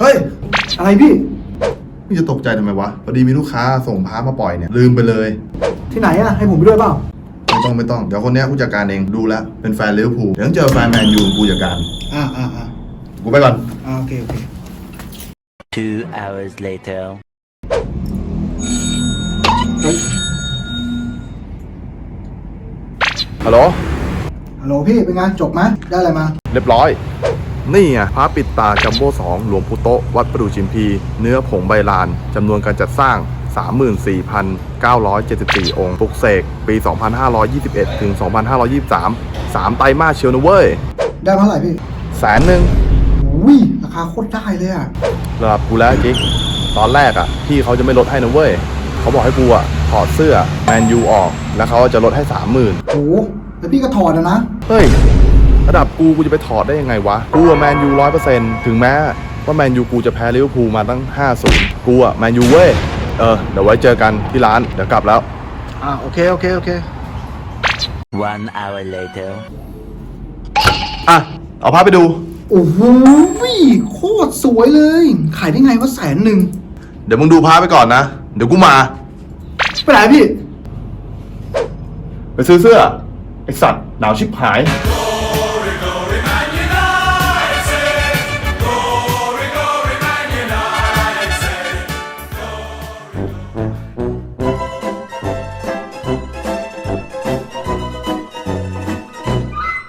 เฮ้ย อะไรพี่มึงจะตกใจทำไมวะ พอดีมีลูกค้าส่งพามาปล่อยเนี่ย ลืมไปเลย ที่ไหนอะให้ผมไปด้วยเปล่า ไม่ต้องไม่ต้อง เดี๋ยวคนเนี้ยผู้จัดการเองดูแลวเป็นแฟนลิเวอร์พูลเดี๋ยวต้องเจอแฟนแมนยูกูจัดการ อ่าอ่าอ่ากูไปก่อน อ่าโอเคโอเค Two hours later. เฮ้ยฮัลโหล ฮัลโหลพี่เป็นไงจบไหมได้อะไรมา เรียบร้อย นี่ไงพระปิดตาจัมโบ้สองหลวงปู่โตะวัดประดู่ชิมพี เนื้อผงใบลานจำนวนการจัดสร้าง 34,974 องค์ปลุกเสกปี 2521 ถึง 2523 3 ไตรมาสเชียวนะเว้ย ได้เท่าไหร่พี่แสนหนึ่งอุ้ยราคาโคตรได้เลยอะระดับกูแล้วจิ๊กตอนแรกอะ พี่เขาจะไม่ลดให้นะเว้ย เขาบอกให้กูอะถอดเสื้อแมนยูออก แล้วเขาจะลดให้ 30,000โหแล้วพี่ก็ถอดอะนะ เฮ้ย ระดับกูกูจะไปถอดได้ยังไงวะ กูอะแมนยูร้อยเปอร์เซ็นต์ถึงแม้ว่าแมนยูกูจะแพ้ลิเวอร์พูลมาตั้ง5-0กูอะแมนยูเว้ย เออ เดี๋ยวไว้เจอกันที่ร้าน เดี๋ยวกลับแล้ว อ่าโอเค โอเค โอเค One hour later. อะ เอาภาพไปดู โอ้โหโคตรสวยเลย ขายได้ไงว่าแสนหนึ่งเดี๋ยวมึงดูภาพไปก่อนนะ เดี๋ยวกูมา ไปไหนพี่ ไปซื้อเสื้อ ไอสัตว์หนาวชิบหายโ Mm-hmm.